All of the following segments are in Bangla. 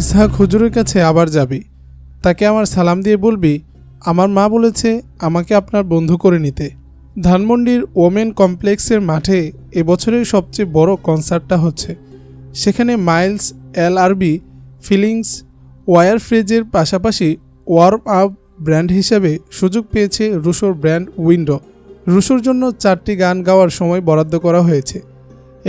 ইসহাক হুজুরের কাছে আবার যাবি। তাকে আমার সালাম দিয়ে বলবি, আমার মা বলেছে আমাকে আপনার বন্ধু করে নিতে। ধানমন্ডির ওমেন কমপ্লেক্সের মাঠে এবছরের সবচেয়ে বড় কনসার্টটা হচ্ছে। সেখানে মাইলস এল আরবি ফিলিংস, ওয়ার ফ্রিজের পাশাপাশি ওয়ার্ম আপ ব্র্যান্ড হিসেবে সুযোগ পেয়েছে রুশোর ব্র্যান্ড উইন্ডো। রুশোর জন্য চারটি গান গাওয়ার সময় বরাদ্দ করা হয়েছে।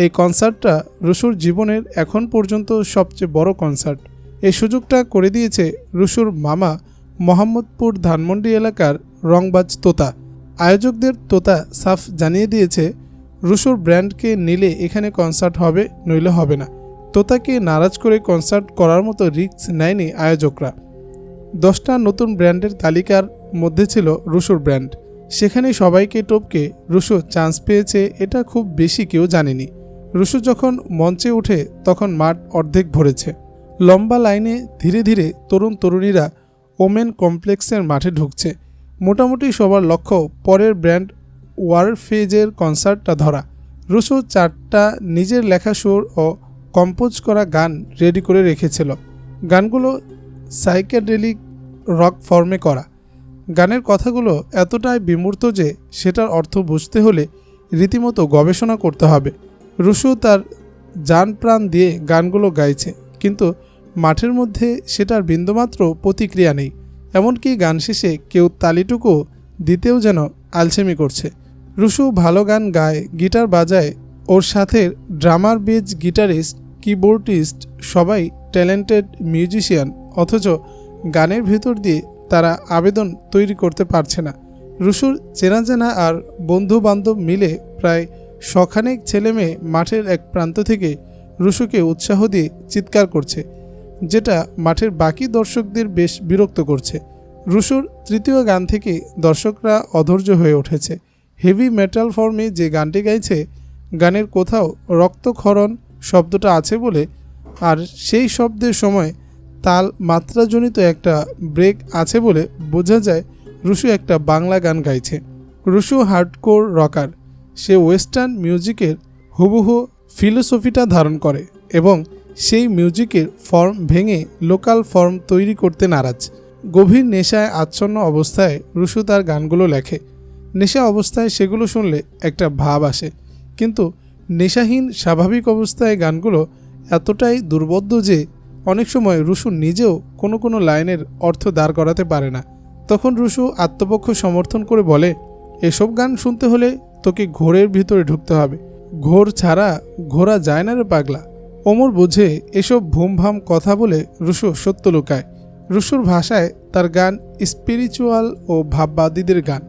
এই কনসার্টটা রুশুর জীবনের এখন পর্যন্ত সবচেয়ে বড় কনসার্ট। এই সুযোগটা করে দিয়েছে রুশুর মামা মোহাম্মদপুর ধানমন্ডি এলাকার রংবাজ তোতা। আয়োজকদের তোতা সাফ জানিয়ে দিয়েছে, রুশুর ব্র্যান্ডকে নিলে এখানে কনসার্ট হবে, নইলে হবে না। তোতাকে নারাজ করে কনসার্ট করার মতো রিস্ক নেয়নি আয়োজকরা। দশটা নতুন ব্র্যান্ডের তালিকার মধ্যে ছিল রুশুর ব্র্যান্ড। সেখানে সবাইকে টপকে রুশো চান্স পেয়েছে, এটা খুব বেশি কেউ জানেনি। রুশো যখন মঞ্চে ওঠে, তখন মাঠ অর্ধেক ভরেছে। লম্বা লাইনে ধীরে ধীরে তরুণ তরুণীরা ওমেন কমপ্লেক্সের মাঠে ঢুকছে। মোটামুটি সবার লক্ষ্য পরের ব্র্যান্ড ওয়ারফেজের কনসার্টটা ধরা। রুশো চারটা নিজের লেখা সুর ও কম্পোজ করা গান রেডি করে রেখেছিল। গানগুলো সাইকেডেলিক রক ফর্মে করা। গানের কথাগুলো এতটাই বিমূর্ত যে সেটার অর্থ বুঝতে হলে রীতিমতো গবেষণা করতে হবে। রুশু তার যান প্রাণ দিয়ে গানগুলো গাইছে, কিন্তু মাঠের মধ্যে সেটার বিন্দুমাত্র প্রতিক্রিয়া নেই, এমনকি গান শেষে কেউ তালিটুকু দিতেও যেন আলসেমি করছে। রুশু ভালো গান গায়, গিটার বাজায়, ওর সাথে ড্রামার বেজ গিটারিস্ট, কিবোর্ডিস্ট সবাই ট্যালেন্টেড মিউজিশিয়ান, অথচ গানের ভেতর দিয়ে তারা আবেদন তৈরি করতে পারছে না। রুশুর চেনা জানা আর বন্ধু বান্ধব মিলে প্রায় শখানেক ছেলে মেয়ে মাঠের এক প্রান্ত থেকে রুশুকে উৎসাহ দিয়ে চিৎকার করছে। যেটা মাঠের বাকি দর্শকদের বেশ বিরক্ত করছে। রুশুর তৃতীয় গান থেকে দর্শকরা অধৈর্য হয়ে উঠেছে। হেভি মেটাল ফর্মে যে গানটি গাইছে, গানের কোথাও রক্তক্ষরণ শব্দটা আছে বলে, আর সেই শব্দের সময় তাল মাত্রাজনিত একটা ব্রেক আছে বলে বোঝা যায় রুশু একটা বাংলা গান গাইছে। Rushu hardcore rocker. সে ওয়েস্টার্ন মিউজিকের হুবহু ফিলোসফিটা ধারণ করে এবং সেই মিউজিকের ফর্ম ভেঙে লোকাল ফর্ম তৈরি করতে নারাজ। গভীর নেশায় আচ্ছন্ন অবস্থায় রুশু তার গানগুলো লেখে। নেশা অবস্থায় সেগুলো শুনলে একটা ভাব আসে। কিন্তু নেশাহীন স্বাভাবিক অবস্থায় গানগুলো এতটাই দুর্বোধ্য যে অনেক সময় রুশু নিজেও কোনো কোনো লাইনের অর্থ দাঁড় করাতে পারে না। তখন রুশু আত্মপক্ষ সমর্থন করে বলে, এসব গান শুনতে হলে তোকে ঘোরের ভিতরে ঢুকতে হবে। ঘোর ছাড়া ঘোরা যায় না রে পাগলা। ওমর বুঝে এসব ভুমভাম কথা বলে রুশু সত্য লুকায়। রুশুর ভাষায় তার গান স্পিরিচুয়াল ও ভাববাদীদের গান।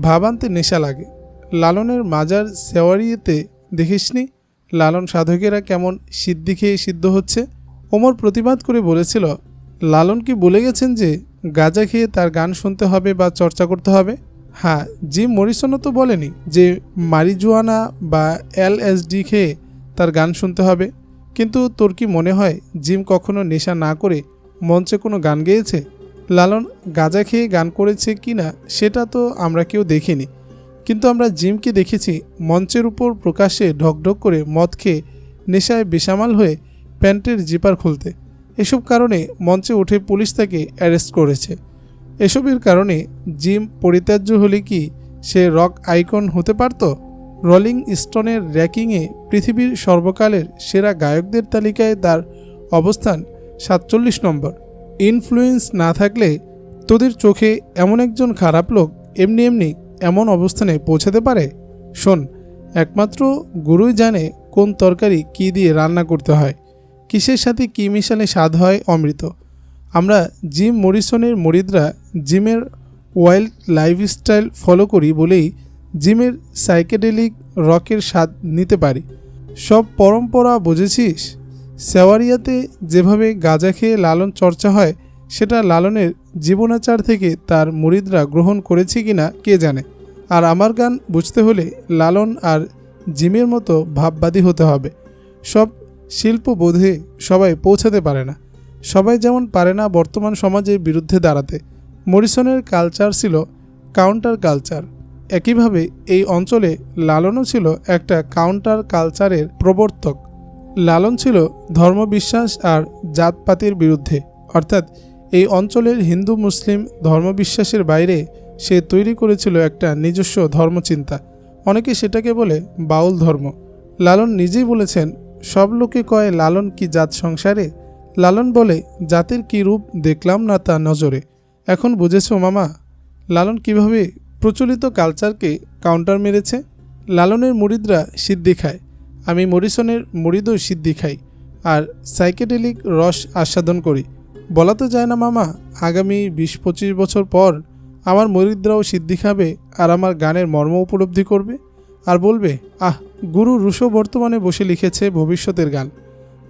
ভাবান্তে নেশা লাগে। লালনের মাজার সেওয়ারিয়েতে দেখিসনি? লালন সাধকেরা কেমন সিদ্ধি খেয়ে সিদ্ধ হচ্ছে? ওমর প্রতিবাদ করে বলেছিল, লালন কি বলে গেছেন যে গাঁজা খেয়ে তার গান শুনতে হবে বা চর্চা করতে হবে? হ্যাঁ জিম মরিসনও তো বলেনি যে মারিজুয়ানা বা এলএসডি খেয়ে তার গান শুনতে হবে। কিন্তু তোর কি মনে হয় জিম কখনো নেশা না করে মঞ্চে কোনো গান গেয়েছে? লালন, গাঁজা খেয়ে গান করেছে কি না সেটা তো আমরা কেউ দেখিনি। কিন্তু আমরা জিমকে দেখেছি মঞ্চের উপর প্রকাশ্যে ঢকঢক করে মদ খেয়ে নেশায় বেসামাল হয়ে প্যান্টের জিপার খুলতে। এসব কারণে মঞ্চে উঠে পুলিশ তাকে অ্যারেস্ট করেছে। এসবের কারণে জিম পরিত্যাজ্য হলে কি সে রক আইকন হতে পারত? রলিং স্টোনের র্যাকিংয়ে পৃথিবীর সর্বকালের সেরা গায়কদের তালিকায় তার অবস্থান সাতচল্লিশ নম্বর। ইনফ্লুয়েন্স না থাকলে তোদের চোখে এমন একজন খারাপ লোক এমনি এমনি এমন অবস্থানে পৌঁছাতে পারে? শোন, একমাত্র গুরুই জানে কোন তরকারি কী দিয়ে রান্না করতে হয়, কিসের সাথে কী মিশালে স্বাদ হয় অমৃত। আমরা জিম মরিসনের মরিদরা জিমের ওয়াইল্ড লাইফস্টাইল ফলো করি বলেই জিমের সাইকেডেলিক রকের স্বাদ নিতে পারি। সব পরম্পরা বুঝেছিস? সেওয়ারিয়াতে যেভাবে গাঁজা খেয়ে লালন চর্চা হয়, সেটা লালনের জীবনাচার থেকে তার মুরিদরা গ্রহণ করেছে কিনা কে জানে? আর আমার গান বুঝতে হলে লালন আর জিমের মতো ভাববাদী হতে হবে। সব শিল্প বোধে সবাই পৌঁছাতে পারে না। সবাই যেমন পারে না বর্তমান সমাজের বিরুদ্ধে দাঁড়াতে। মরিসনের কালচার ছিল কাউন্টার কালচার। একইভাবে এই অঞ্চলে লালনও ছিল একটা কাউন্টার কালচারের প্রবর্তক। লালন ছিল ধর্মবিশ্বাস আর জাতপাতের বিরুদ্ধে। অর্থাৎ এই অঞ্চলের হিন্দু মুসলিম ধর্মবিশ্বাসের বাইরে সে তৈরি করেছিল একটা নিজস্ব ধর্মচিন্তা। অনেকে সেটাকে বলে বাউল ধর্ম। লালন নিজেই বলেছেন, সব লোকে কয় লালন কি জাত সংসারে? লালন বলে, জাতের কি রূপ দেখলাম না তা নজরে। এখন বুঝেছ মামা, লালন কীভাবে প্রচলিত কালচারকে কাউন্টার মেরেছে। লালনের মুরিদরা সিদ্ধি খায়, আমি মরিসনের মুরিদও সিদ্ধি খাই, আর সাইকেডেলিক রস আস্বাদন করি। বলা তো যায় না মামা, আগামী বিশ পঁচিশ বছর পর আমার মরিদরাও সিদ্ধি খাবে আর আমার গানের মর্ম উপলব্ধি করবে। আর বলবে, আহ, গুরু রুশো বর্তমানে বসে লিখেছে ভবিষ্যতের গান।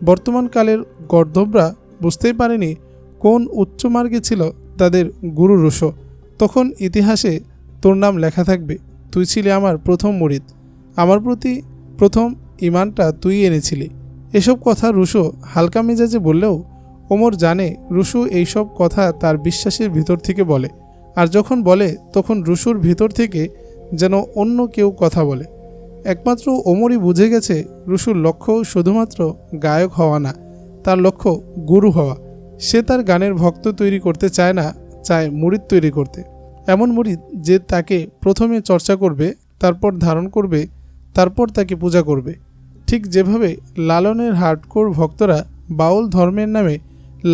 বর্তমানকালের গর্ধবরা বুঝতেই পারেনি কোন উচ্চমার্গে ছিল তাদের গুরু রুশো। তখন ইতিহাসে তোর নাম লেখা থাকবে, তুই ছিলি আমার প্রথম মরিদ। আমার প্রতি প্রথম ইমানটা তুই এনেছিলি। এসব কথা রুশো হালকা মেজাজে বললেও ওমর জানে রুশু এইসব কথা তার বিশ্বাসের ভিতর থেকে বলে। আর যখন বলে, তখন রুশুর ভিতর থেকে যেন অন্য কেউ কথা বলে। একমাত্র ওমরই বুঝে গেছে রুশুর লক্ষ্য শুধুমাত্র গায়ক হওয়া না, তার লক্ষ্য গুরু হওয়া। সে তার গানের ভক্ত তৈরি করতে চায় না, চায় মুরিদ তৈরি করতে। এমন মুরিদ যে তাকে প্রথমে চর্চা করবে, তারপর ধারণ করবে, তারপর তাকে পূজা করবে। ঠিক যেভাবে লালনের হার্ডকোর ভক্তরা বাউল ধর্মের নামে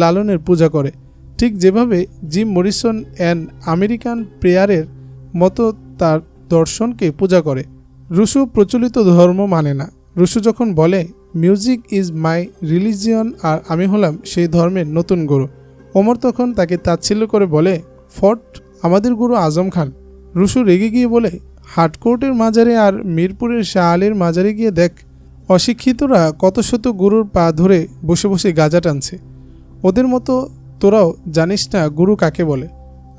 লালনের পূজা করে, ঠিক যেভাবে জিম মরিসন অ্যান্ড আমেরিকান প্রেয়ারের মতো তার দর্শনকে পূজা করে। রুশু প্রচলিত ধর্ম মানে না। রুশু যখন বলে, মিউজিক ইজ মাই রিলিজিয়ন আর আমি হলাম সেই ধর্মের নতুন গুরু, ওমর তখন তাকে তাচ্ছিল্য করে বলে, ফট আমাদের গুরু আজম খান। রুশু রেগে গিয়ে বলে, হাটকোর্টের মাজারে আর মিরপুরের শাহ মাজারে গিয়ে দেখ, অশিক্ষিতরা কত শত গুরুর পা ধরে বসে বসে গাজা টানছে। ওদের মতো তোরাও জানিস না গুরু কাকে বলে।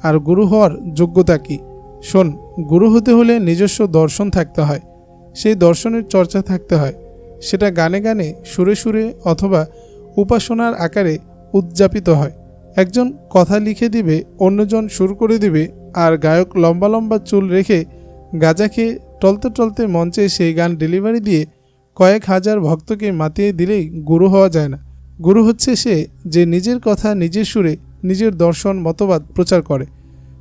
আর গুরু হওয়ার যোগ্যতা কি? শোন, গুরু হতে হলে নিজস্ব দর্শন থাকতে হয়। সেই দর্শনের চর্চা থাকতে হয়। সেটা গানে গানে সুরে সুরে অথবা উপাসনার আকারে উদযাপিত হয়। একজন কথা লিখে দিবে, অন্যজন সুর করে দিবে, আর গায়ক লম্বা লম্বা চুল রেখে গাজাকে টলতে টলতে মঞ্চে সেই গান ডেলিভারি দিয়ে কয়েক হাজার ভক্তকে মাতিয়ে দিলেই গুরু হওয়া যায় না। গুরু হচ্ছে সে যে নিজের কথা নিজের সুরে নিজের দর্শন মতবাদ প্রচার করে।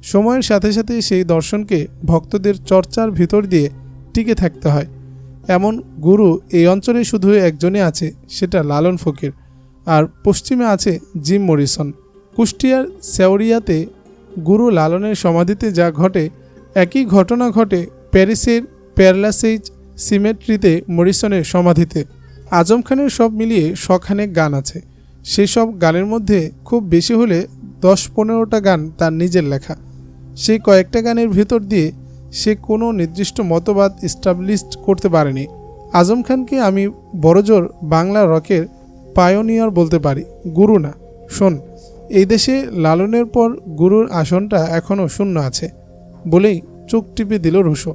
সময়ের সাথে সাথে সেই দর্শনকে ভক্তদের চর্চার ভিতর দিয়ে টিকে থাকতে হয়। এমন গুরু এই অঞ্চলে শুধু একজনই আছে, সেটা লালন ফকির, আর পশ্চিমে আছে জিম মরিসন। কুষ্টিয়ার সেওরিয়াতে গুরু লালনের সমাধিতে যা ঘটে, একই ঘটনা ঘটে প্যারিসের প্যারলাসেইজ সিমেট্রিতে মরিসনের সমাধিতে। আজম খানের সব মিলিয়ে শখানেক গান আছে। সেই সব গানের মধ্যে খুব বেশি হলে দশ পনেরোটা গান তার নিজের লেখা। সেই কয়েকটা গানের ভিতর দিয়ে সে কোনো নির্দিষ্ট মতবাদ ইস্টাবলিশড করতে পারেনি। আজম খানকে আমি বড়জোর বাংলা রকের পায়োনিয়র বলতে পারি। গুরু না, শোন। এই দেশে লালনের পর গুরুর আসনটা এখনও শূন্য আছে বলেই চোখ টিপে দিল রুশো।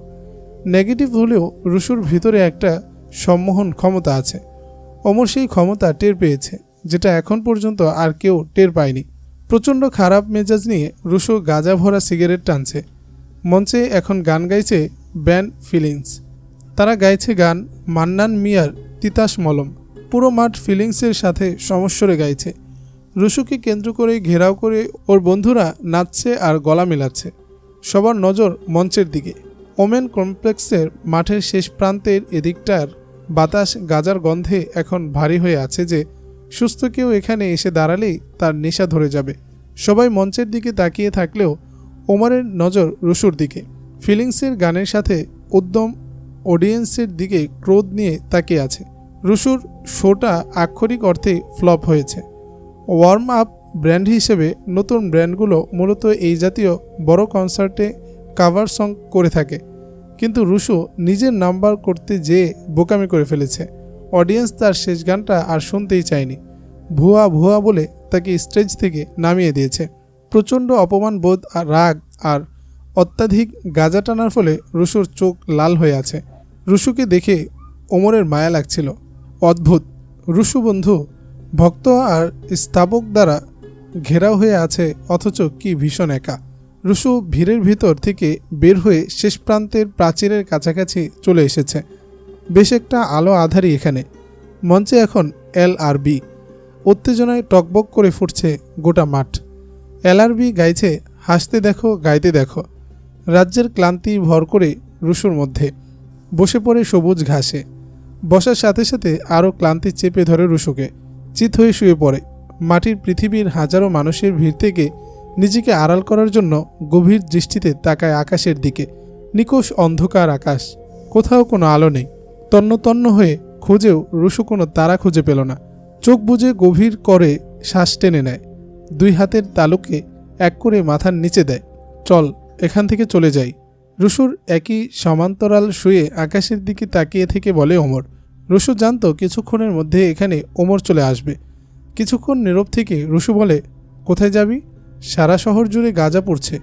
নেগেটিভ হলেও রুশুর ভিতরে একটা সম্মোহন ক্ষমতা আছে। অমর সেই ক্ষমতা টের পেয়েছে, যেটা এখন পর্যন্ত আর কেউ টের পায়নি। প্রচণ্ড খারাপ মেজাজ নিয়ে রুশো গাঁজা ভরা সিগারেট টানছে। মঞ্চে এখন গান গাইছে ব্যান্ড ফিলিংস। তারা গাইছে গান মান্নান মিয়ার তিতাস মলম। পুরো মাঠ ফিলিংসের সাথে সমস্বরে গাইছে। রুশুকে কেন্দ্র করে ঘেরাও করে ওর বন্ধুরা নাচছে আর গলা মেলাচ্ছে। সবার নজর মঞ্চের দিকে। ওমেন কমপ্লেক্সের মাঠের শেষ প্রান্তের এদিকটার বাতাস গাজার গন্ধে এখন ভারী হয়ে আছে যে, সুস্থ কেউ এখানে এসে দাঁড়ালেই তার নেশা ধরে যাবে। সবাই মঞ্চের দিকে তাকিয়ে থাকলেও ওমারের নজর রুশুর দিকে। ফিলিংসের গানের সাথে উদ্যম অডিয়েন্সের দিকে ক্রোধ নিয়ে তাকিয়ে আছে। রুশুর শোটা আক্ষরিক অর্থে ফ্লপ হয়েছে। ওয়ার্ম আপ ব্র্যান্ড হিসেবে নতুন ব্র্যান্ডগুলো মূলত এই জাতীয় বড় কনসার্টে কাভার সং করে থাকে। কিন্তু রুশো নিজের নাম্বার করতে যেয়ে বোকামি করে ফেলেছে। অডিয়েন্স তার শেষ গানটা আর শুনতেই চায়নি। ভুয়া ভুয়া বলে তাকে স্টেজ থেকে নামিয়ে দিয়েছে। প্রচণ্ড অপমান, বোধ, আর রাগ আর অত্যাধিক গাজা টানার ফলে রুশুর চোখ লাল হয়ে আছে। রুশুকে দেখে ওমরের মায়া লাগছিল। অদ্ভুত। রুশু বন্ধু ভক্ত আর স্থাপক দ্বারা ঘেরাও হয়ে আছে, অথচ কি ভীষণ একা। রুশু ভিড়ের ভিতর থেকে বের হয়ে শেষ প্রান্তের প্রাচীরের কাছাকাছি চলে এসেছে। বেশ একটা আলো আধারই এখানে। মঞ্চে এখন এল আর বি। উত্তেজনায় টকবক করে ফুটছে গোটা মাঠ। এল আর বি গাইছে, হাসতে দেখো, গাইতে দেখো। রাজ্যের ক্লান্তি ভর করে রুশুর মধ্যে। বসে পড়ে সবুজ ঘাসে। বসার সাথে সাথে আরও ক্লান্তি চেপে ধরে রুশুকে চিত হয়ে শুয়ে পড়ে। মাটির পৃথিবীর হাজারো মানুষের ভিড় থেকে নিজেকে আড়াল করার জন্য গভীর দৃষ্টিতে তাকায় আকাশের দিকে। নিকোষ অন্ধকার আকাশ। কোথাও কোনো আলো নেই। তন্ন তন্ন হয়ে খুঁজেও রুশু কোনো তারা খুঁজে পেল না। চোখ বুজে গভীর করে শ্বাস টেনে নেয়। দুই হাতের তালুকে এক করে মাথার নিচে দেয়। চল, এখান থেকে চলে যাই। রুশুর একই সমান্তরাল শুয়ে আকাশের দিকে তাকিয়ে থেকে বলে ওমর রুশু জানতো কিছুক্ষণের মধ্যে এখানে ওমর চলে আসবে। কিছুক্ষণ নীরব থেকে রুশু বলে, কোথায় যাবি? সারা শহর জুড়ে গাঁজা পড়ছে।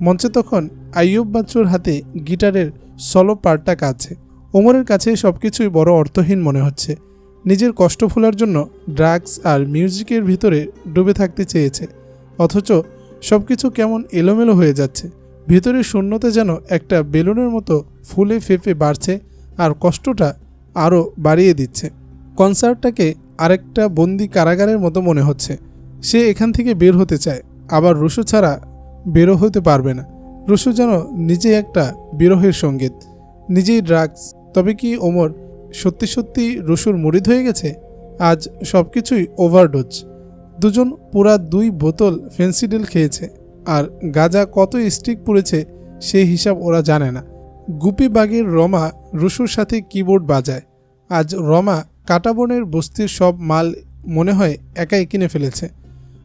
মঞ্চে তখন আইয়ুব বাচ্চুর হাতে গিটারের সলো পার্টটা কাছে ওমরের কাছে সব কিছুই বড় অর্থহীন মনে হচ্ছে। নিজের কষ্ট ভোলার জন্য ড্রাগস আর মিউজিকের ভিতরে ডুবে থাকতে চেয়েছে। অথচ সব কিছু কেমন এলোমেলো হয়ে যাচ্ছে। ভিতরের শূন্যতে যেন একটা বেলুনের মতো ফুলে ফেপে বাড়ছে আর কষ্টটা আরও বাড়িয়ে দিচ্ছে। কনসার্টটাকে আরেকটা বন্দি কারাগারের মতো মনে হচ্ছে। সে এখান থেকে বের হতে চায়। আবার রুশু ছাড়া বেরো হতে পারবে না। রুশু যেন নিজে একটা বিরহের সংগীত। নিজেই ড্রাগস। তবে কি ওমর সত্যি সত্যি রুশুর মুড়িদ হয়ে গেছে? আজ সব কিছুই ওভারডোজ। দুজন পুরা দুই বোতল ফেন্সিডেল খেয়েছে। আর গাজা কত স্টিক পুড়েছে সেই হিসাব ওরা জানে না। গুপি বাগের রমা রুশুর সাথে কিবোর্ড বাজায়। আজ রমা কাটাবনের বস্তির সব মাল মনে হয় একাই কিনে ফেলেছে।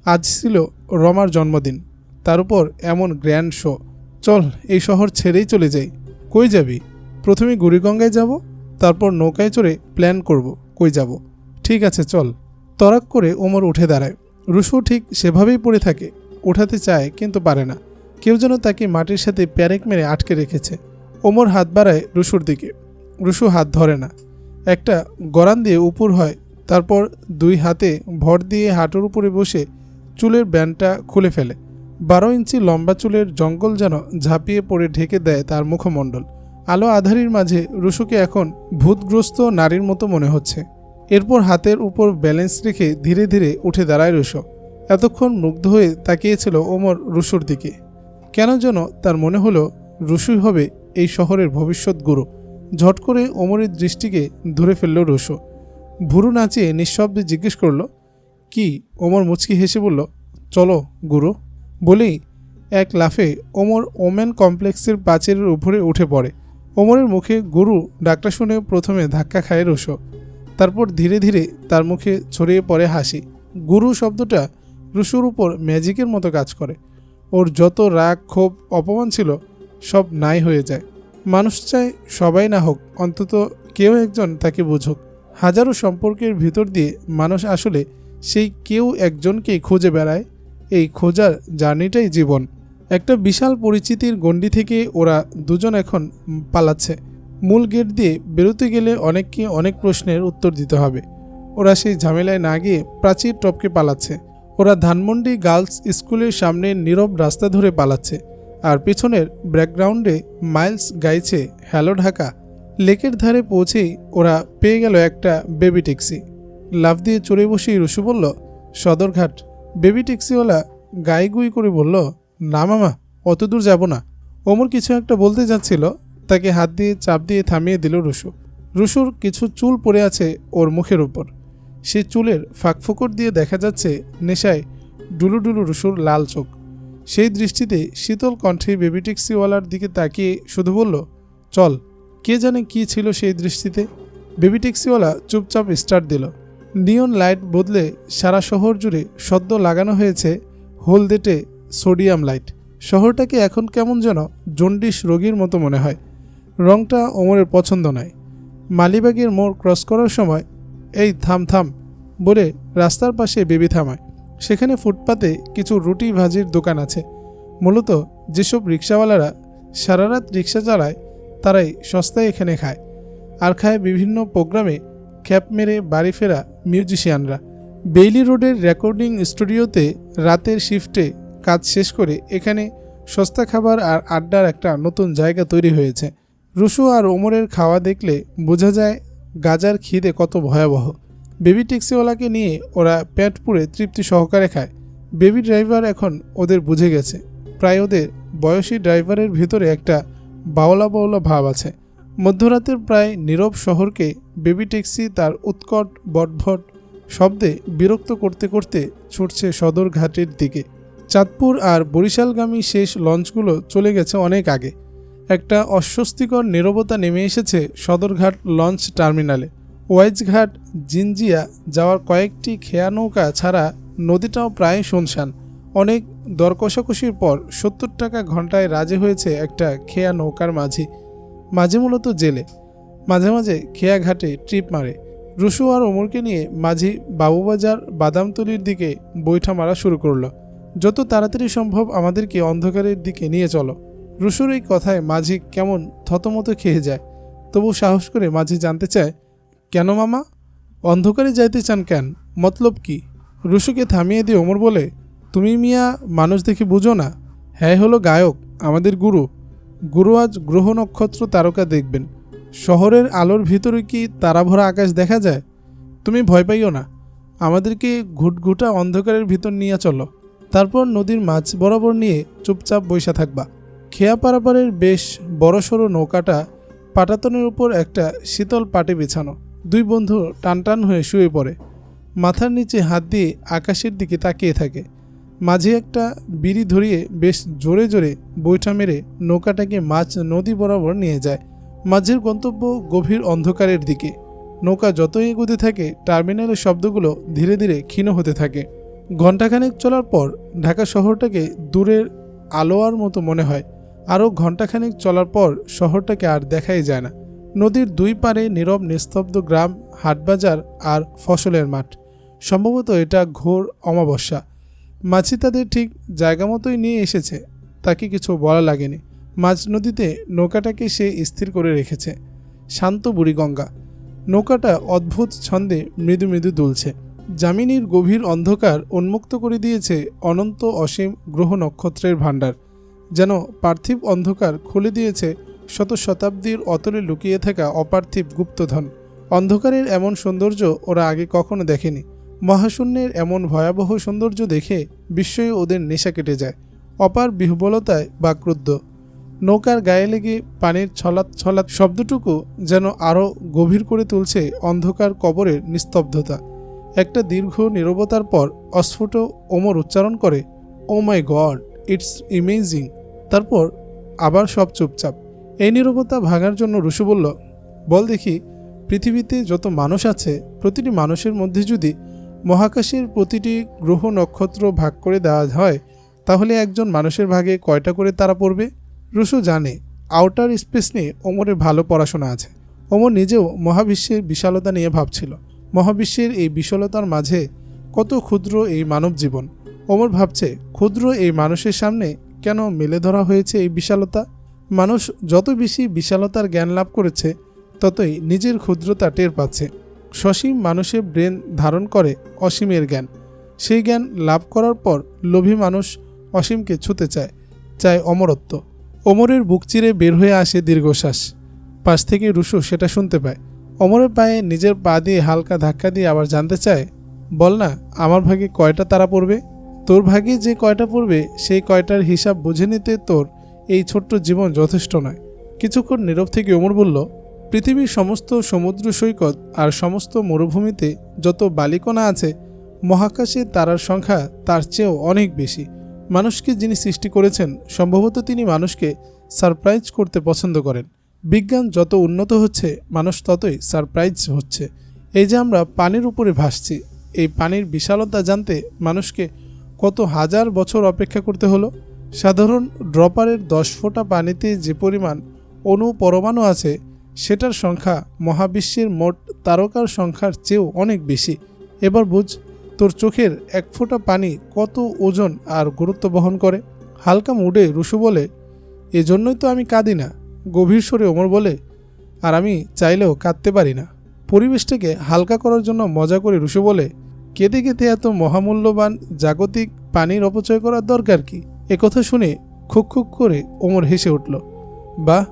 আজ ছিল রমার জন্মদিন। তার উপর এমন গ্র্যান্ড শো। চল, এই শহর ছেড়েই চলে যাই। কই যাবি? প্রথমে গুড়িগঙ্গায় যাব, তারপর নৌকায় চড়ে প্ল্যান করব, কই যাব? ঠিক আছে, চল। তরাক করে ওমর উঠে দাঁড়ায়। রুশু ঠিক সেভাবেই পড়ে থাকে, ওঠাতে চায় কিন্তু পারে না। কেউ যেন তাকে মাটির সাথে প্যারেক মেরে আটকে রেখেছে। ওমর হাত বাড়ায় রুশুর দিকে। রুশু হাত ধরে না। একটা গরান দিয়ে উপর হয়, তারপর দুই হাতে ভর দিয়ে হাঁটুর উপরে বসে চুলের ব্যান্ডটা খুলে ফেলে। বারো ইঞ্চি লম্বা চুলের জঙ্গল যেন ঝাঁপিয়ে পড়ে ঢেকে দেয় তার মুখমণ্ডল। আলো আধারির মাঝে রুশুকে এখন ভূতগ্রস্ত নারীর মতো মনে হচ্ছে। এরপর হাতের উপর ব্যালেন্স রেখে ধীরে ধীরে উঠে দাঁড়ায় রুশো। এতক্ষণ মুগ্ধ হয়ে তাকিয়েছিল ওমর রুশুর দিকে। কেন যেন তার মনে হলো রুশুই হবে এই শহরের ভবিষ্যৎ গুরু। ঝট করে ওমরের দৃষ্টিকে ধরে ফেলল রুশো। ভুরু নাচিয়ে নিঃশব্দে জিজ্ঞেস করল, কি? ওমর মুচকি হেসে বলল, চলো গুরু। বলেই এক লাফে ওমর ওমেন কমপ্লেক্সের পাঁচের উপরে উঠে পড়ে। ওমরের মুখে গুরু ডাকটা শুনে প্রথমে ধাক্কা খায় রুশো। তারপর ধীরে ধীরে তার মুখে ছড়িয়ে পড়ে হাসি। গুরু শব্দটা রুশুর উপর ম্যাজিকের মতো কাজ করে। ওর যত রাগ, ক্ষোভ, অপমান ছিল সব নাই হয়ে যায়। মানুষ চায় সবাই না হোক, অন্তত কেউ একজন তাকে বুঝুক। হাজারো সম্পর্কের ভিতর দিয়ে মানুষ আসলে সেই কেউ একজনকেই খুঁজে বেড়ায়। এই খোঁজার জার্নিটাই জীবন। একটা বিশাল পরিচিতির গণ্ডি থেকে ওরা দুজন এখন পালাচ্ছে। মূল গেট দিয়ে বেরোতে গেলে অনেককে অনেক প্রশ্নের উত্তর দিতে হবে। ওরা সেই ঝামেলায় না গিয়ে প্রাচীর টপকে পালাচ্ছে। ওরা ধানমন্ডি গার্লস স্কুলের সামনে নীরব রাস্তা ধরে পালাচ্ছে। আর পিছনের ব্যাকগ্রাউন্ডে মাইলস গাইছে হ্যালো ঢাকা। লেকের ধারে পৌঁছেই ওরা পেয়ে গেল একটা বেবি ট্যাক্সি। লাফ দিয়ে চড়ে বসেই রসু বলল সদরঘাট বেবি ট্যাক্সিওয়ালা গায়ে গুই করে বলল, না মামা, অত দূর যাব না। ওমর কিছু একটা বলতে যাচ্ছিল, তাকে হাত দিয়ে চাপ দিয়ে থামিয়ে দিল রুশু রুশুর কিছু চুল পড়ে আছে ওর মুখের উপর। সে চুলের ফাঁকফোকর দিয়ে দেখা যাচ্ছে নেশায় ডুলু ডুলু রুশুর লাল চোখ। সেই দৃষ্টিতে শীতল কণ্ঠে বেবি ট্যাক্সিওয়ালার দিকে তাকিয়ে শুধু বলল, চল, কে জানে কি ছিল সেই দৃষ্টিতে? বেবি ট্যাক্সিওয়ালা চুপচাপ স্টার্ট দিল। নিয়ন লাইট বদলে সারা শহর জুড়ে সদ্য লাগানো হয়েছে হলদেটে সোডিয়াম লাইট। শহরটাকে এখন কেমন যেন জন্ডিস রোগীর মতো মনে হয়। রংটা ওমরের পছন্দ নয়। মালিবাগের মোড় ক্রস করার সময়, এই থাম থাম, বলে রাস্তার পাশে বেবি থামায়। সেখানে ফুটপাতে কিছু রুটি ভাজির দোকান আছে। মূলত যেসব রিক্সাওয়ালারা সারা রাত রিক্সা চালায়, তারাই সস্তায় এখানে খায় আর খায় বিভিন্ন প্রোগ্রামে খ্যাপ মেরে বাড়ি ফেরা মিউজিশিয়ানরা। বেইলি রোডের রেকর্ডিং স্টুডিওতে রাতের শিফটে কাজ শেষ করে এখানে সস্তা খাবার আর আড্ডার একটা নতুন জায়গা তৈরি হয়েছে। রুশু আর ওমরের খাওয়া দেখলে বোঝা যায় গাজার খিদে কত ভয়াবহ। বেবি ট্যাক্সিওয়ালাকে নিয়ে ওরা পেট পুড়ে তৃপ্তি সহকারে খায়। বেবি ড্রাইভার এখন ওদের বুঝে গেছে। প্রায় ওদের বয়সী ড্রাইভারের ভিতরে একটা বাওলা বাওলা ভাব আছে। মধ্যরাতের প্রায় নীরব শহরকে বেবি ট্যাক্সি তার উৎকট, বটভট শব্দে বিরক্ত করতে করতে ছুটছে সদর ঘাটের দিকে। চাঁদপুর আর বরিশালগামী শেষ লঞ্চগুলো চলে গেছে অনেক আগে। একটা অস্বস্তিকর নীরবতা নেমে এসেছে সদরঘাট লঞ্চ টার্মিনালে। ওয়াইজঘাট, জিনজিয়া যাওয়ার কয়েকটি খেয়া নৌকা ছাড়া নদীটাও প্রায় শুনশান। অনেক দর কষাকষির পর সত্তর টাকা ঘন্টায় রাজি হয়েছে একটা খেয়া নৌকার মাঝি, মাঝে মূলত জেলে। মাঝে মাঝে খেয়া ঘাটে ট্রিপ মারে। রুশু আর ওমরকে নিয়ে মাঝি বাবুবাজার বাদামতলির দিকে বৈঠা মারা শুরু করল। যত তাড়াতাড়ি সম্ভব আমাদেরকে অন্ধকারের দিকে নিয়ে চলো। রুশুর এই কথায় মাঝি কেমন থতমতো খেয়ে যায়। তবু সাহস করে মাঝি জানতে চায় কেন মামা? অন্ধকারে যাইতে চান কেন? মতলব কি? রুশুকে থামিয়ে দিয়ে ওমর বলে, তুমি মিয়া মানুষ দেখে বুঝো না। হ্যাঁ হলো গায়ক, আমাদের গুরু। গুরু আজ গ্রহ নক্ষত্র তারকা দেখবেন। শহরের আলোর ভিতরে কি তারাভরা আকাশ দেখা যায়? তুমি ভয় পাইও না। আমাদেরকে ঘুটঘুটা অন্ধকারের ভিতর নিয়ে চলো। তারপর নদীর মাছ বরাবর নিয়ে চুপচাপ বৈশা থাকবা। খেয়া পারাপারের বেশ বড়সড় নৌকাটা পাটাতনের উপর একটা শীতল পাটে বিছানো। দুই বন্ধু টানটান হয়ে শুয়ে পড়ে। মাথার নিচে হাত দিয়ে আকাশের দিকে তাকিয়ে থাকে। মাঝে একটা বিড়ি ধরিয়ে বেশ জোরে জোরে বৈঠা মেরে নৌকাটাকে মাছ নদী বরাবর নিয়ে যায়। মাঝের গন্তব্য গভীর অন্ধকারের দিকে। নৌকা যতই এগোতে থাকে, টার্মিনালের শব্দগুলো ধীরে ধীরে ক্ষীণ হতে থাকে। ঘণ্টাখানেক চলার পর ঢাকা শহরটাকে দূরের আলোয়ার মতো মনে হয়। আরও ঘণ্টাখানেক চলার পর শহরটাকে আর দেখাই যায় না। নদীর দুই পারে নীরব নিস্তব্ধ গ্রাম, হাটবাজার আর ফসলের মাঠ। সম্ভবত এটা ঘোর অমাবস্যা। মাছি তাদের ঠিক জায়গা মতোই নিয়ে এসেছে, তাকে কিছু বলা লাগেনি। মাঝ নদীতে নৌকাটাকে সে স্থির করে রেখেছে। শান্ত বুড়িগঙ্গা। নৌকাটা অদ্ভুত ছন্দে মৃদু মৃদু দুলছে। জামিনীর গভীর অন্ধকার উন্মুক্ত করে দিয়েছে অনন্ত অসীম গ্রহ নক্ষত্রের ভাণ্ডার, যেন পার্থিব অন্ধকার খুলে দিয়েছে শত শতাব্দীর অতলে লুকিয়ে থাকা অপার্থিব গুপ্তধন। অন্ধকারের এমন সৌন্দর্য ওরা আগে কখনো দেখেনি। মহাশূন্যের এমন ভয়াবহ সৌন্দর্য দেখে বিস্ময়ে ওদের নেশা কেটে যায়। অপার বিহবলতায় বা ক্রুদ্ধ। নৌকার গায়ে লেগে পানির ছলাৎ ছলাৎ শব্দটুকু যেন আরও গভীর করে তুলছে অন্ধকার কবরের নিস্তব্ধতা। একটা দীর্ঘ নীরবতার পর অস্ফুট ওমর উচ্চারণ করে oh my god it's amazing তারপর আবার সব চুপচাপ। এই নীরবতা ভাঙার জন্য রুশু বলল, বল দেখি, পৃথিবীতে যত মানুষ আছে, প্রতিটি মানুষের মধ্যে যদি মহাকাশের প্রতিটি গ্রহ নক্ষত্র ভাগ করে দেওয়া হয়, তাহলে একজন মানুষের ভাগে কয়টা করে তারা পড়বে? রুশু জানে, আউটার স্পেস নিয়ে ওমরের ভালো পড়াশোনা আছে। ওমর নিজেও মহাবিশ্বের বিশালতা নিয়ে ভাবছিল। মহাবিশ্বের এই বিশালতার মাঝে কত ক্ষুদ্র এই মানব জীবন। ওমর ভাবছে, ক্ষুদ্র এই মানুষের সামনে কেন মেলে ধরা হয়েছে এই বিশালতা? মানুষ যত বেশি বিশালতার জ্ঞান লাভ করেছে, ততই নিজের ক্ষুদ্রতা টের পাচ্ছে। সসীম মানুষের ব্রেন ধারণ করে অসীমের জ্ঞান। সেই জ্ঞান লাভ করার পর লোভী মানুষ অসীমকে ছুতে চায় চায় অমরত্ব। অমরের বুক চিরে বের হয়ে আসে দীর্ঘশ্বাস। পাশ থেকে রুশু সেটা শুনতে পায়। অমরের পায়ে নিজের পা দিয়ে হালকা ধাক্কা দিয়ে আবার জানতে চায়, বল না, আমার ভাগে কয়টা তারা পড়বে? তোর ভাগে যে কয়টা পড়বে, সেই কয়টার হিসাব বুঝে নিতে তোর এই ছোট্ট জীবন যথেষ্ট নয়। কিছুক্ষণ নীরব থেকে ওমর বলল, পৃথিবীর সমস্ত সমুদ্র সৈকত আর সমস্ত মরুভূমিতে যত বালিকণা আছে, মহাকাশে তারার সংখ্যা তার চেয়েও অনেক বেশি। মানুষকে যিনি সৃষ্টি করেছেন, সম্ভবত তিনি মানুষকে সারপ্রাইজ করতে পছন্দ করেন। বিজ্ঞান যত উন্নত হচ্ছে, মানুষ ততই সারপ্রাইজ হচ্ছে। এই যে আমরা পানির উপরে ভাসছি, এই পানির বিশালতা জানতে মানুষকে কত হাজার বছর অপেক্ষা করতে হলো? সাধারণ ড্রপারের দশ ফোঁটা পানিতে যে পরিমাণ অণু পরমাণু আছে, সেটার সংখ্যা মহাবিশ্বের মোট তারকার সংখ্যার চেয়েও অনেক বেশি। এবার বুঝ, তোর চোখের এক ফোঁটা পানি কত ওজন আর গুরুত্ব বহন করে? হালকা মুডে রুশু বলে, এজন্যই তো আমি কাঁদি না। গভীর স্বরে ওমর বলে, আর আমি চাইলেও কাঁদতে পারি না। পরিবেশটাকে হালকা করার জন্য মজা করে রুশু বলে, কেঁদে কেঁদে এত মহামূল্যবান জাগতিক পানির অপচয় করার দরকার কি? একথা শুনে খুক খুক করে ওমর হেসে উঠল, বাহ,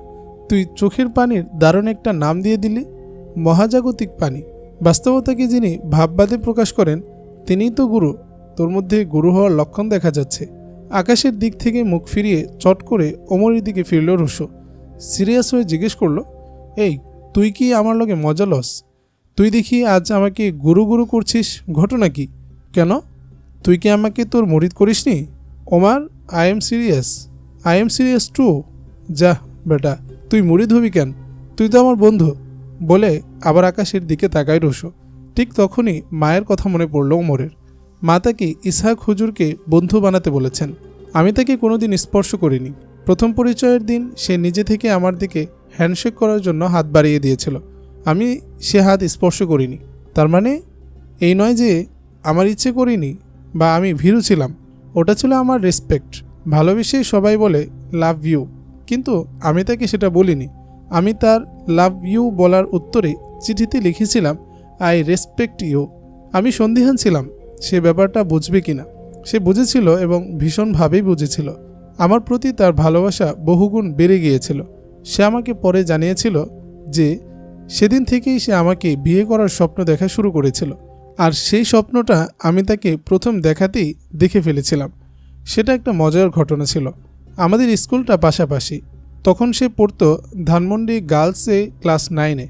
তুই চোখের পানির দারুণ একটা নাম দিয়ে দিলি, মহাজাগতিক পানি। বাস্তবতাকে যিনি ভাববাদে প্রকাশ করেন, তিনিই তো গুরু। তোর মধ্যে গুরু হওয়ার লক্ষণ দেখা যাচ্ছে। আকাশের দিক থেকে মুখ ফিরিয়ে চট করে ওমরের দিকে ফিরল রুশো। সিরিয়াস হয়ে জিজ্ঞেস করল, এই, তুই কি আমার লগে মজা লস? তুই দেখি আজ আমাকে গুরু গুরু করছিস, ঘটনা কি? কেন? তুই কি আমাকে তোর মরিদ করিসনি? Omar I am serious I am serious too যা, বেটা, তুই মুড়ি ধুবি কেন? তুই তো আমার বন্ধু। বলে আবার আকাশের দিকে তাকায় রসো ঠিক তখনই মায়ের কথা মনে পড়ল ওমরের। মা তাকে ইসহাক হুজুরকে বন্ধু বানাতে বলেছেন। আমি তাকে কোনোদিন স্পর্শ করিনি। প্রথম পরিচয়ের দিন সে নিজে থেকে আমার দিকে হ্যান্ডশেক করার জন্য হাত বাড়িয়ে দিয়েছিল। আমি সে হাত স্পর্শ করিনি। তার মানে এই নয় যে আমার ইচ্ছে করিনি বা আমি ভীরু ছিলাম। ওটা ছিল আমার রেসপেক্ট ভালোবেসেই সবাই বলে লাভ ইউ কিন্তু আমি তাকে সেটা বলিনি। আমি তার লাভ ইউ বলার উত্তরে চিঠিতে লিখেছিলাম আই রেসপেক্ট ইউ আমি সন্দিহান ছিলাম, সে ব্যাপারটা বুঝবে কিনা। সে বুঝেছিল এবং ভীষণভাবেই বুঝেছিল। আমার প্রতি তার ভালোবাসা বহুগুণ বেড়ে গিয়েছিল। সে আমাকে পরে জানিয়েছিল যে, সেদিন থেকেই সে আমাকে বিয়ে করার স্বপ্ন দেখা শুরু করেছিল। আর সেই স্বপ্নটা আমি তাকে প্রথম দেখাতেই দেখে ফেলেছিলাম। সেটা একটা মজার ঘটনা ছিল। আমাদের স্কুলটা পাশাপাশি। তখন সে পড়তো ধানমন্ডি গার্লসে ক্লাস নাইনে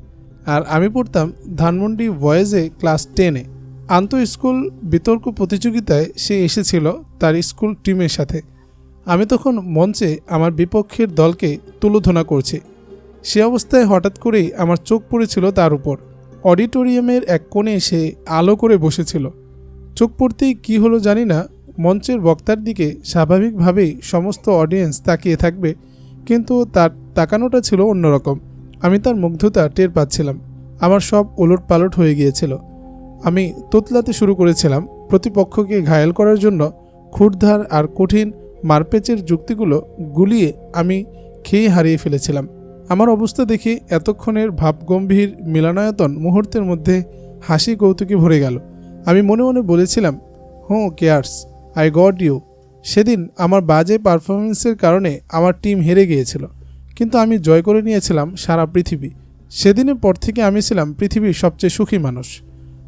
আর আমি পড়তাম ধানমন্ডি বয়েজে ক্লাস টেনে। আন্ত স্কুল বিতর্ক প্রতিযোগিতায় সে এসেছিল তার স্কুল টিমের সাথে। আমি তখন মঞ্চে আমার বিপক্ষের দলকে তুলোধনা করছি। সে অবস্থায় হঠাৎ করেই আমার চোখ পড়েছিল তার উপর। অডিটোরিয়ামের এক কোণে সে আলো করে বসেছিল। চোখ পড়তেই কী হলো জানি না, মঞ্চের বক্তার দিকে স্বাভাবিকভাবেই সমস্ত অডিয়েন্স তাকিয়ে থাকবে, কিন্তু তার তাকানোটা ছিল অন্যরকম। আমি তার মুগ্ধতা টের পাচ্ছিলাম। আমার সব ওলট পালট হয়ে গিয়েছিল। আমি তোতলাতে শুরু করেছিলাম। প্রতিপক্ষকে ঘায়েল করার জন্য ক্ষুরধার আর কঠিন মারপেচের যুক্তিগুলো গুলিয়ে আমি খেয়ে হারিয়ে ফেলেছিলাম। আমার অবস্থা দেখে এতক্ষণের ভাবগম্ভীর মিলনায়তন মুহূর্তের মধ্যে হাসি কৌতুকে ভরে গেল। আমি মনে মনে বলেছিলাম, হো, কেয়ার্স, আই গড ইউ। সেদিন আমার বাজে পারফরমেন্সের কারণে আমার টিম হেরে গিয়েছিল, কিন্তু আমি জয় করে নিয়েছিলাম সারা পৃথিবী। সেদিনের পর থেকে আমি ছিলাম পৃথিবীর সবচেয়ে সুখী মানুষ।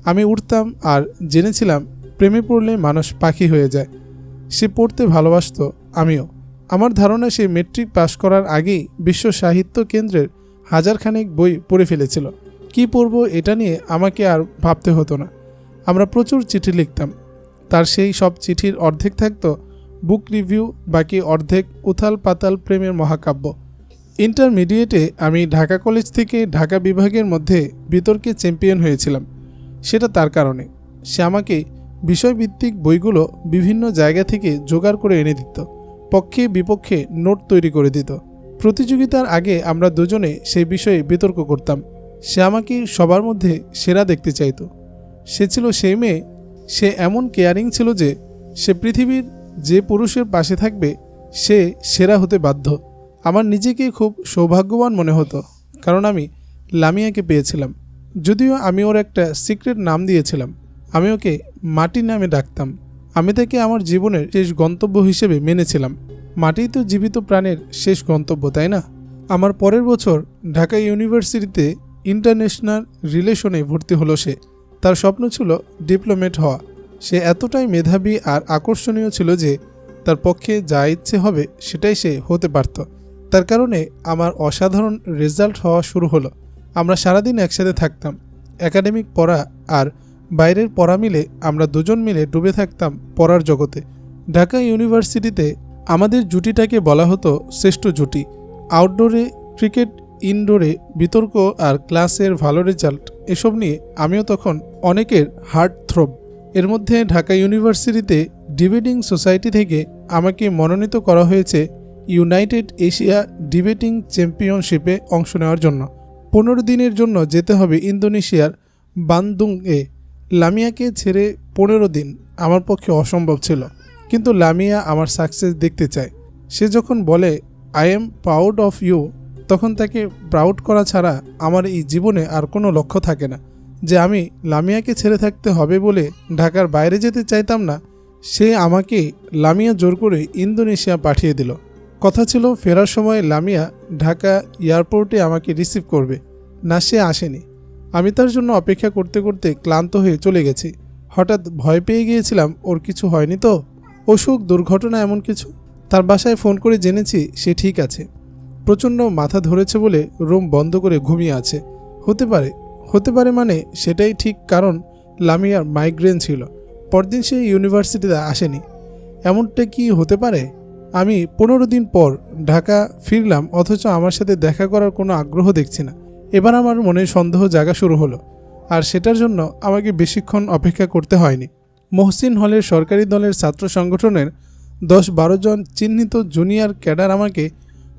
আমি উঠতাম আর জেনেছিলাম, প্রেমে পড়লে মানুষ পাখি হয়ে যায়। সে পড়তে ভালোবাসতো আমিও। আমার ধারণা সে মেট্রিক পাশ করার আগেই বিশ্ব সাহিত্য কেন্দ্রের হাজারখানেক বই পড়ে ফেলেছিল। কি পড়ব এটা নিয়ে আমাকে আর ভাবতে হতো না। আমরা প্রচুর চিঠি লিখতাম। তার সেই সব চিঠির অর্ধেক থাকতো বুক রিভিউ, বাকি অর্ধেক উথাল পাতাল প্রেমের মহাকাব্য। ইন্টারমিডিয়েটে আমি ঢাকা কলেজ থেকে ঢাকা বিভাগের মধ্যে বিতর্কে চ্যাম্পিয়ন হয়েছিলাম। সেটা তার কারণে। সে আমাকে বিষয়ভিত্তিক বইগুলো বিভিন্ন জায়গা থেকে জোগাড় করে এনে দিত। পক্ষে বিপক্ষে নোট তৈরি করে দিত। প্রতিযোগিতার আগে আমরা দুজনে সেই বিষয়ে বিতর্ক করতাম। সে আমাকে সবার মধ্যে সেরা দেখতে চাইতো। সে ছিল সেই মেয়ে। সে এমন কেয়ারিং ছিল যে, সে পৃথিবীর যে পুরুষের পাশে থাকবে, সে সেরা হতে বাধ্য। আমার নিজেকে খুব সৌভাগ্যবান মনে হতো, কারণ আমি লামিয়াকে পেয়েছিলাম। যদিও আমি ওর একটা সিক্রেট নাম দিয়েছিলাম। আমি ওকে মাটি নামে ডাকতাম। আমি তাকে আমার জীবনের শেষ গন্তব্য হিসেবে মেনেছিলাম। মাটিই তো জীবিত প্রাণের শেষ গন্তব্য, তাই না? আমার পরের বছর ঢাকা ইউনিভার্সিটিতে ইন্টারন্যাশনাল রিলেশনে ভর্তি হলো সে। তার স্বপ্ন ছিল ডিপ্লোমেট হওয়া। সে এতটাই মেধাবী আর আকর্ষণীয় ছিল যে তার পক্ষে যা ইচ্ছে হবে সেটাই সে হতে পারত। তার কারণে আমার অসাধারণ রেজাল্ট হওয়া শুরু হলো। আমরা সারাদিন একসাথে থাকতাম। একাডেমিক পড়া আর বাইরের পড়া মিলে আমরা দুজন মিলে ডুবে থাকতাম পড়ার জগতে। ঢাকা ইউনিভার্সিটিতে আমাদের জুটিটাকে বলা হতো শ্রেষ্ঠ জুটি। আউটডোরে ক্রিকেট, ইনডোরে বিতর্ক আর ক্লাসের ভালো রেজাল্ট, এসব নিয়ে আমিও তখন অনেকের হার্ট থ্রোব। এর মধ্যে ঢাকা ইউনিভার্সিটিতে ডিবেটিং সোসাইটি থেকে আমাকে মনোনীত করা হয়েছে ইউনাইটেড এশিয়া ডিবেটিং চ্যাম্পিয়নশিপে অংশ নেওয়ার জন্য। পনেরো দিনের জন্য যেতে হবে ইন্দোনেশিয়ার বান্দুং এ লামিয়াকে ছেড়ে পনেরো দিন আমার পক্ষে অসম্ভব ছিল। কিন্তু লামিয়া আমার সাকসেস দেখতে চায়। সে যখন বলে I am proud of you তখন তাকে প্রাউড করা ছাড়া আমার এই জীবনে আর কোনো লক্ষ্য থাকে না। যে আমি লামিয়াকে ছেড়ে থাকতে হবে বলে ঢাকার বাইরে যেতে চাইতাম না, সে আমাকে লামিয়া জোর করে ইন্দোনেশিয়া পাঠিয়ে দিল। কথা ছিল, ফেরার সময় লামিয়া ঢাকা এয়ারপোর্টে আমাকে রিসিভ করবে। না, সে আসেনি। আমি তার জন্য অপেক্ষা করতে করতে ক্লান্ত হয়ে চলে গেছি। হঠাৎ ভয় পেয়ে গিয়েছিলাম, ওর কিছু হয়নি তো? অসুখ, দুর্ঘটনা এমন কিছু? তার বাসায় ফোন করে জেনেছি সে ঠিক আছে। প্রচণ্ড মাথা ধরেছে বলে রুম বন্ধ করে ঘুমিয়ে আছে। হতে পারে হতে পারে মানে সেটাই ঠিক কারণ লামিয়ার মাইগ্রেন ছিল। পরদিন সে ইউনিভার্সিটিতে আসেনি। এমনটা কি হতে পারে? আমি পনেরো দিন পর ঢাকা ফিরলাম, অথচ আমার সাথে দেখা করার কোনো আগ্রহ দেখছি না। এবার আমার মনে সন্দেহ জাগা শুরু হলো, আর সেটার জন্য আমাকে বেশিক্ষণ অপেক্ষা করতে হয়নি। মহসিন হলের সরকারি দলের ছাত্র সংগঠনের দশ বারো জন চিহ্নিত জুনিয়র ক্যাডার আমাকে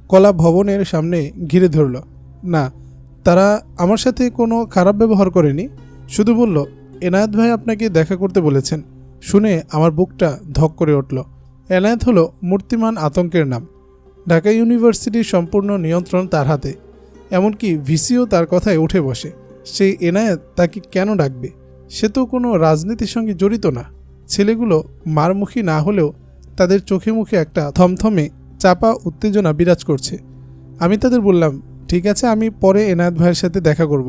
কলা ভবনের সামনে ঘিরে ধরল। না, তারা আমার সাথে কোনো খারাপ ব্যবহার করেনি। শুধু বলল, এনায়েত ভাই আপনাকে দেখা করতে বলেছেন। শুনে আমার বুকটা ধক করে উঠল। এনায়েত হলো মূর্তিমান আতঙ্কের নাম। ঢাকা ইউনিভার্সিটির সম্পূর্ণ নিয়ন্ত্রণ তার হাতে। এমনকি ভিসিও তার কথায় উঠে বসে, সেই এনায়েত তাকে কেন ডাকবে? সে তো কোনো রাজনীতির সঙ্গে জড়িত না। ছেলেগুলো মারমুখী না হলেও তাদের চোখে মুখে একটা থমথমে চাপা উত্তেজনা বিরাজ করছে। আমি তাদের বললাম, ঠিক আছে, আমি পরে এনায়েত ভাইয়ের সাথে দেখা করব।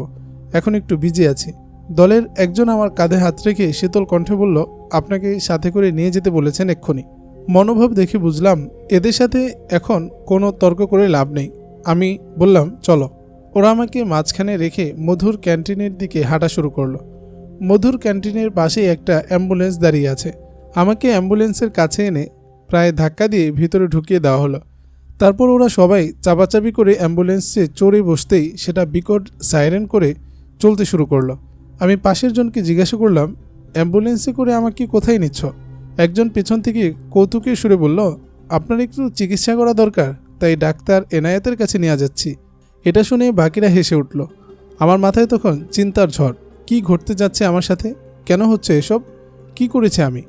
এখন একটু বিজি আছি। দলের একজন আমার কাঁধে হাত রেখে শীতল কণ্ঠে বলল, আপনাকে সাথে করে নিয়ে যেতে বলেছেন এক্ষুনি। মনোভাব দেখে বুঝলাম, এদের সাথে এখন কোনো তর্ক করে লাভ নেই। আমি বললাম, চলো। ওরা আমাকে মাঝখানে রেখে মধুর ক্যান্টিনের দিকে হাঁটা শুরু করল। মধুর ক্যান্টিনের পাশেই একটা অ্যাম্বুলেন্স দাঁড়িয়ে আছে। আমাকে অ্যাম্বুলেন্সের কাছে এনে প্রায় ধাক্কা দিয়ে ভিতরে ঢুকিয়ে দেওয়া হলো। তারপর ওরা সবাই চাপাচাপি করে অ্যাম্বুলেন্সে চড়ে বসতেই সেটা বিকট সাইরেন করে চলতে শুরু করল। আমি পাশের জনকে জিজ্ঞাসা করলাম, অ্যাম্বুলেন্সে করে আমাকে কোথায় নিচ্ছ? একজন পেছন থেকে কৌতুকের সুরে বলল, আপনার একটু চিকিৎসা করা দরকার। তাই ডাক্তার এনায়েতের কাছে নিয়ে যাচ্ছি। এটা শুনে বাকিরা হেসে উঠল। আমার মাথায় তখন চিন্তার ঝড়। কি ঘটতে যাচ্ছে আমার সাথে? কেন হচ্ছে এসব? কি করেছে আমি?